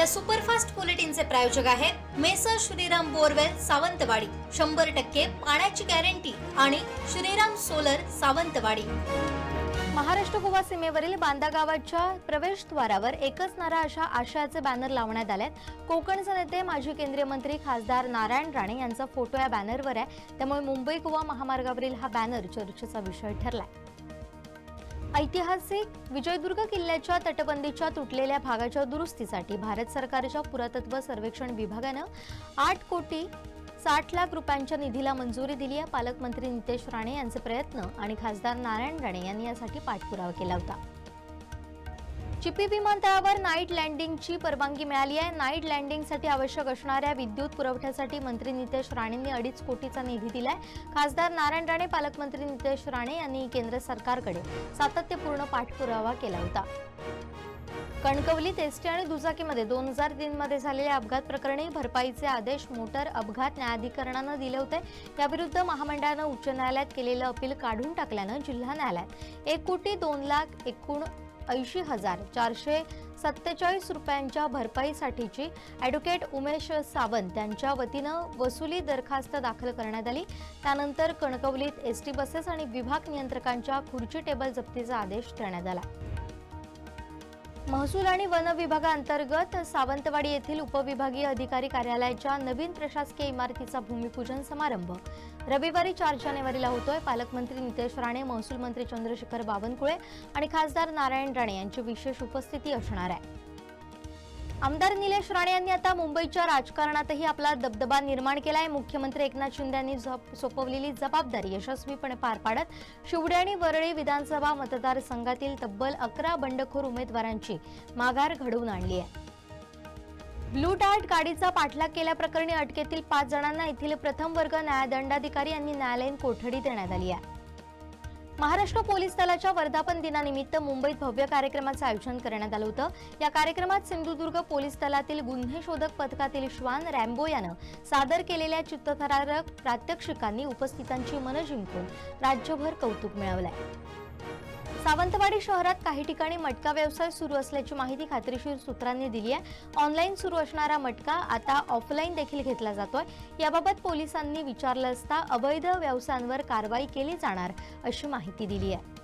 या सुपरफास्ट बुलेटिनचे प्रायोजक आहेत मेसर श्रीराम बोरवेल सावंतवाडी. शंभर टक्के पाण्याची गॅरंटी आणि श्रीराम सोलर सावंतवाडी. महाराष्ट्र गोवा सीमेवरील बांदा गावाच्या प्रवेशद्वारावर एकच नारा अशा आशयाचे बॅनर लावण्यात आले कोकणचे नेते माजी केंद्रीय मंत्री खासदार नारायण राणे यांचा फोटो या बॅनरवर आहे. त्यामुळे मुंबई गोवा महामार्गावरील हा बॅनर चर्चेचा विषय ठरलाय. ऐतिहासिक विजयदुर्ग किल्ल्याच्या तटबंदीच्या तुटलेल्या भागाच्या दुरुस्तीसाठी भारत सरकारच्या पुरातत्व सर्वेक्षण विभागानं आठ कोटी साठ लाख रुपयांच्या निधीला मंजुरी दिली आहे. पालकमंत्री नितेश राणे यांचे प्रयत्न आणि खासदार नारायण राणे यांनी यासाठी पाठपुरावा केला होता. चिपी विमानतळावर नाईट लँडिंगची परवानगी मिळाली आहे. नाईट लँडिंगसाठी आवश्यक असणाऱ्या विद्युत पुरवठ्यासाठी मंत्री नितेश राणेंनी अडीच कोटीचा निधी दिलाय. खासदार नारायण राणे पालकमंत्री नितेश राणे यांनी केंद्र सरकारकडे सातत्यपूर्ण पाठपुरावा केला होता. कणकवलीत एसटी आणि दुचाकीमध्ये दोन हजार तीनमध्ये झालेल्या अपघात प्रकरणी भरपाईचे आदेश मोटर अपघात न्यायाधिकरणानं दिले होते. याविरुद्ध महामंडळानं उच्च न्यायालयात केलेलं अपील काढून टाकल्यानं जिल्हा न्यायालयात एक कोटी दोन लाख एकूण ऐंशी हजार चारशे सत्तेचाळीस रुपयांच्या भरपाईसाठीची ॲडव्होकेट उमेश सावंत यांच्या वतीनं वसुली दरखास्त दाखल करण्यात आली. त्यानंतर कणकवलीत एस टी बसेस आणि विभाग नियंत्रकांच्या खुर्ची टेबल जप्तीचा आदेश देण्यात आला. महसूल आणि वन विभागाअंतर्गत सावंतवाडी येथील उपविभागीय अधिकारी कार्यालयाच्या नवीन प्रशासकीय इमारतीचा भूमिपूजन समारंभ. रविवारी चार जानेवारीला होतोय. पालकमंत्री नितेश राणे महसूल मंत्री चंद्रशेखर बावनकुळे आणि खासदार नारायण राणे यांची विशेष उपस्थिती असणार आहे. आमदार निलेश राणे यांनी आता मुंबईच्या राजकारणातही आपला दबदबा निर्माण केलाय. मुख्यमंत्री एकनाथ शिंदे यांनी सोपवलेली जबाबदारी यशस्वीपणे पार पाडत शिवडे आणि वरळी विधानसभा मतदारसंघातील तब्बल अकरा बंडखोर उमेदवारांची माघार घडवून आणली आहे. ब्लू डार्ट गाडीचा पाठलाग केल्याप्रकरणी अटकेतील पाच जणांना येथील प्रथम वर्ग न्यायदंडाधिकारी यांनी न्यायालयीन कोठडी देण्यात आली आहे. महाराष्ट्र पोलीस दलाच्या वर्धापन दिनानिमित्त मुंबईत भव्य कार्यक्रमाचं आयोजन करण्यात आलं होतं. या कार्यक्रमात सिंधुदुर्ग पोलीस दलातील गुन्हे शोधक पथकातील श्वान रॅम्बो यानं सादर केलेल्या चित्तथरारक प्रात्यक्षिकांनी उपस्थितांची मनं जिंकून राज्यभर कौतुक मिळवलंय. सावंतवाडी शहरात काही ठिकाणी मटका व्यवसाय सुरू असल्याची माहिती खात्रीशीर सूत्रांनी दिली आहे. ऑनलाईन सुरू असणारा मटका आता ऑफलाईन देखील घेतला जातोय. याबाबत पोलिसांनी विचारलं असता अवैध व्यवसायांवर कारवाई केली जाणार अशी माहिती दिली आहे.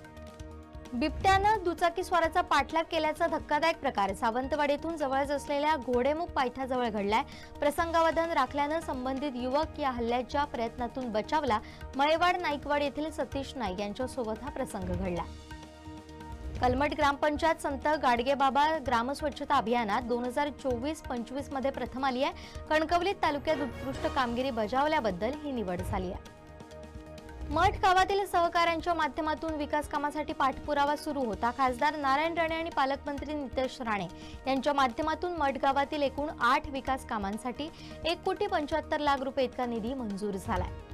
बिबट्यानं दुचाकीस्वाराचा पाठलाग केल्याचा धक्कादायक प्रकार सावंतवाडीतून जवळच असलेल्या घोडेमुख पायथ्याजवळ घडलाय. प्रसंगावधान राखल्यानं संबंधित युवक या हल्ल्याच्या प्रयत्नातून बचावला. मळेवाड नाईकवाड येथील सतीश नाईक यांच्यासोबत हा प्रसंग घडला. कलमट ग्रामपंचायत संत गाडगेबाबा ग्रामस्वच्छता अभियानात दोन हजार चोवीस पंचवीसमध्ये प्रथम आली आहे. कणकवलीत तालुक्यात उत्कृष्ट कामगिरी बजावल्याबद्दल ही निवड झाली आहे. मठ गावातील सहकाऱ्यांच्या माध्यमातून विकास कामासाठी पाठपुरावा सुरू होता. खासदार नारायण राणे आणि पालकमंत्री नितेश राणे यांच्या माध्यमातून मठ गावातील एकूण आठ विकास कामांसाठी एक कोटी पंच्याहत्तर लाख रुपये इतका निधी मंजूर झाला आहे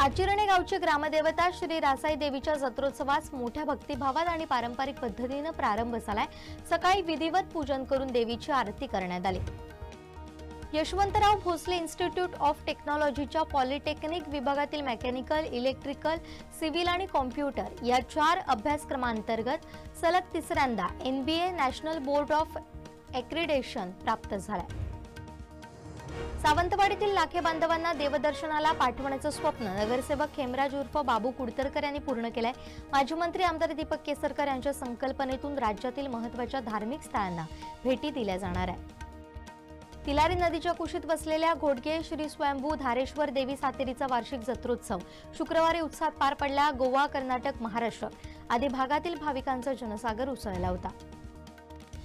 आचिरणे गावची ग्रामदेवता श्री रासाई देवीच्या जत्रोत्सवास मोठ्या भक्तिभावात आणि पारंपरिक पद्धतीनं प्रारंभ झालाय. सकाळी विधिवत पूजन करून देवीची आरती करण्यात आली. यशवंतराव भोसले इन्स्टिट्यूट ऑफ टेक्नॉलॉजीच्या पॉलिटेक्निक विभागातील मेकॅनिकल इलेक्ट्रिकल सिव्हिल आणि कॉम्प्युटर या चार अभ्यासक्रमांतर्गत सलग तिसऱ्यांदा N B A national board of accreditation प्राप्त झालाय. सावंतवाडीतील लाखे बांधवांना देवदर्शनाला पाठवण्याचं स्वप्न नगरसेवक खेमराज उर्फ बाबू कुडतरकर यांनी पूर्ण केलंय. माजी मंत्री आमदार दीपक केसरकर यांच्या संकल्पनेतून राज्यातील महत्त्वाच्या धार्मिक स्थळांना भेटी दिल्या जाणार आहे तिलारी नदीच्या कुशीत बसलेल्या घोडगे श्री स्वयंभू धारेश्वर देवी सातेरीचा वार्षिक जत्रोत्सव शुक्रवारी उत्साहात पार पडला. गोवा कर्नाटक महाराष्ट्र आदी भागातील भाविकांचा जनसागर उसळला होता.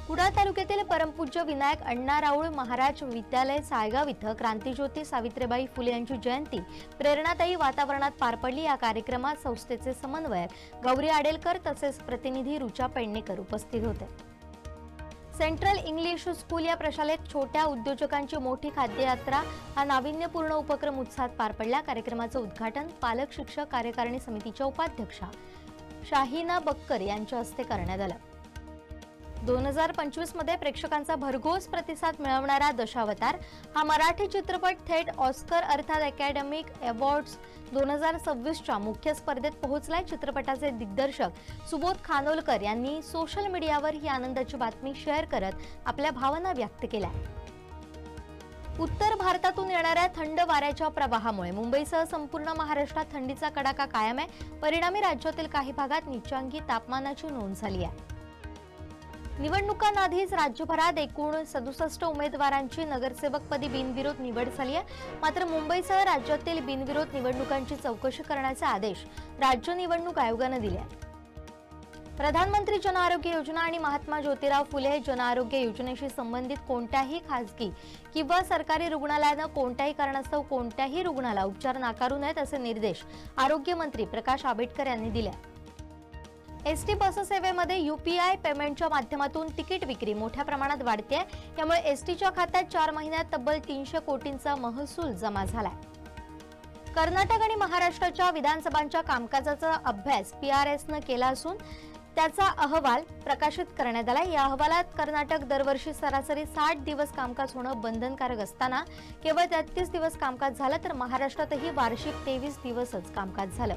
कुडाळ तालुक्यातील परमपूज्य विनायक अण्णा राऊळ महाराज विद्यालय सायगाव इथं क्रांतीज्योती सावित्रीबाई फुले यांची जयंती प्रेरणादायी वातावरणात पार पडली. या कार्यक्रमात संस्थेचे समन्वयक गौरी आडेलकर तसेच प्रतिनिधी रुचा पेडणेकर उपस्थित होते. सेंट्रल इंग्लिश स्कूल या प्रशालेत छोट्या उद्योजकांची मोठी खाद्ययात्रा हा नाविन्यपूर्ण उपक्रम उत्साहात पार पडला. कार्यक्रमाचं उद्घाटन पालक शिक्षक कार्यकारिणी समितीच्या उपाध्यक्षा शाहिना बक्कर यांच्या हस्ते करण्यात आलं. दोन हजार पंचवीसमध्ये प्रेक्षकांचा भरघोस प्रतिसाद मिळवणारा दशावतार हा मराठी चित्रपट थेट ऑस्कर अर्थात अकॅडमिक अवॉर्ड्स दोन हजार सव्वीसच्या मुख्य स्पर्धेत पोहोचलाय. चित्रपटाचे दिग्दर्शक सुबोध खानोलकर यांनी सोशल मीडियावर ही आनंदाची बातमी शेअर करत आपल्या भावना व्यक्त केल्या. उत्तर भारतातून येणाऱ्या थंड वाऱ्याच्या प्रवाहामुळे मुंबईसह संपूर्ण महाराष्ट्रात थंडीचा कडाका कायम आहे. परिणामी राज्यातील काही भागात निचांकी तापमानाची नोंद झाली आहे. निवडणुकांआधीच राज्यभरात एकूण सदुसष्ट उमेदवारांची नगरसेवकपदी बिनविरोध निवड झाली आहे. मात्र मुंबईसह राज्यातील बिनविरोध निवडणुकांची चौकशी करण्याचे आदेश राज्य निवडणूक आयोगानं दिले प्रधानमंत्री जन आरोग्य योजना आणि महात्मा ज्योतिराव फुले जन आरोग्य योजनेशी संबंधित कोणत्याही खासगी किंवा सरकारी रुग्णालयानं कोणत्याही कारणास्तव कोणत्याही रुग्णाला उपचार नाकारू नयेत असे निर्देश आरोग्यमंत्री प्रकाश आंबेडकर यांनी दिले एस टी बससेवेमध्ये यू पी आय पेमेंटच्या माध्यमातून तिकीट विक्री मोठ्या प्रमाणात वाढते त्यामुळे एस टीच्या खात्यात चार महिन्यात तब्बल तीनशे कोटींचा महसूल जमा झालाय. कर्नाटक आणि महाराष्ट्राच्या विधानसभांच्या कामकाजाचा अभ्यास पी आर एसनं केला असून त्याचा अहवाल प्रकाशित करण्यात आला या अहवालात कर्नाटक दरवर्षी सरासरी साठ दिवस कामकाज होणं बंधनकारक असताना केवळ तेहतीस दिवस कामकाज झालं तर महाराष्ट्रातही वार्षिक तेवीस दिवसच कामकाज झालं.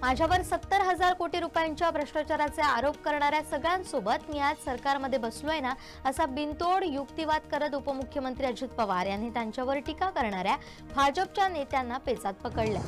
माझ्यावर सत्तर हजार कोटी रुपयांच्या भ्रष्टाचाराचे आरोप करणाऱ्या सगळ्यांसोबत मी आज सरकारमध्ये बसलोय ना असा बिनतोड युक्तिवाद करत उपमुख्यमंत्री अजित पवार यांनी त्यांच्यावर टीका करणाऱ्या भाजपच्या नेत्यांना पेचात पकडल्या.